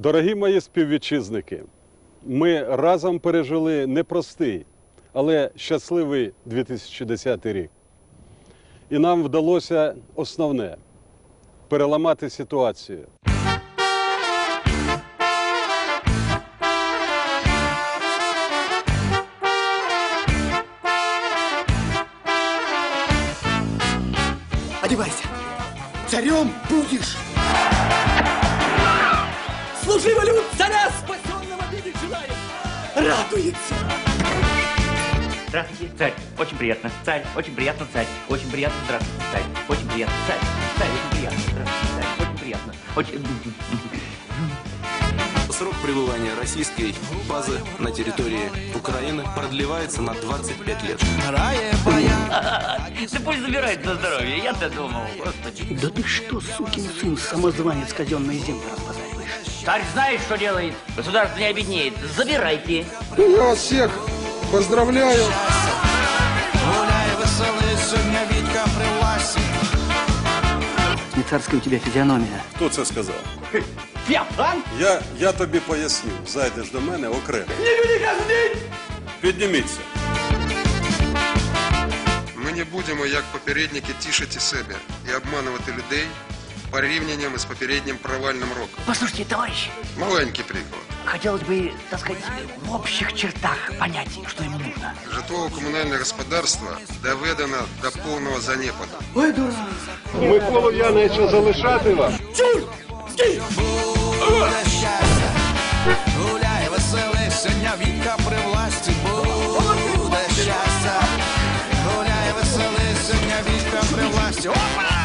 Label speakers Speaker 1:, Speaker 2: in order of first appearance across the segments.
Speaker 1: Дорогі мої співвітчизники, ми разом пережили непростий, але щасливий 2010 рік. І нам вдалося основне переламати ситуацію.
Speaker 2: Одевайся. Царем будешь. Служи в люд царя, спасенного видеть желает. Радуется.
Speaker 3: Здравствуйте, царь. Очень приятно. Царь. Очень приятно, царь. Очень приятно. Здравствуйте, царь. Очень приятно, царь. Царь, очень приятно. Здравствуйте, царь. Очень приятно. Очень...
Speaker 4: Срок пребывания российской базы на территории Украины продлевается на 25 лет.
Speaker 3: Да пусть забирает на здоровье. Я-то думал, господи.
Speaker 5: Да ты что, сукин сын, самозванец казенной земли разбазариваешь?
Speaker 3: Царь знает, что делает. Государство не обеднеет. Забирайте.
Speaker 6: Я вас всех поздравляю.
Speaker 7: Гуляй, веселий, сьогодні Вітька при власті.
Speaker 5: Не царская у тебя физиономия.
Speaker 1: Хто це сказав?
Speaker 3: Феофан?
Speaker 1: Я, я тобі поясню. Зайдеш до мене окремо. Підніміться.
Speaker 6: Ми не будемо, як попередники, тішити себе і обманувати людей порівнянням із попереднім провальним роком.
Speaker 5: Послушайте, товарищи,
Speaker 6: Маленький приклад.
Speaker 5: хотелось бы, так сказать, в общих чертах понять, что ему нужно.
Speaker 6: Житлово-комунальне господарство доведено до повного занепаду.
Speaker 1: Миколу Яновича залишати вам.
Speaker 7: Буде щастя. Гуляй, веселий, сьогодні Вітька при власті. Буде щастя. Гуляй, веселий, сьогодні Вітька при власті. Опа!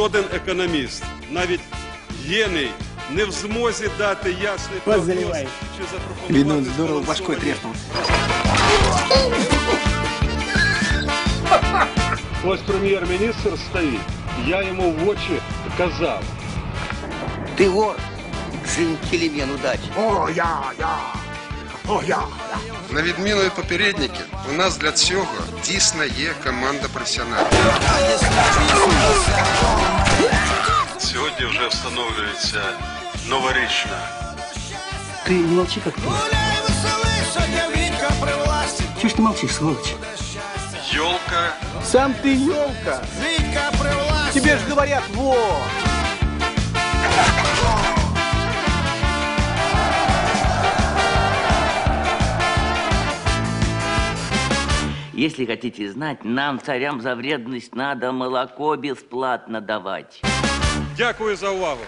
Speaker 1: Жоден економіст, навіть єний, не в змозі дати ясний прогноз чи запропонувати
Speaker 5: Видно, он здорово башкой
Speaker 1: збалансовані
Speaker 5: треснулся.
Speaker 1: Ось прем'єр-міністр стоїть. Я йому в очі казав.
Speaker 8: Ты вор, джентльмен удачи.
Speaker 6: На відміну від попередників, у нас для цього дійсно є команда професіоналів.
Speaker 1: новорічна
Speaker 5: Ты не молчи как ты.
Speaker 7: Гуляй, веселий, сьогодні Вітька при власті.
Speaker 5: Чего ж ты молчишь, сволочь?
Speaker 1: йолка.
Speaker 2: Сам ты елка.
Speaker 7: Вітька при власті.
Speaker 2: Тебе ж говорят, во.
Speaker 3: Если хотите знать, нам, царям, за вредность надо молоко бесплатно давать.
Speaker 1: Дякую за увагу.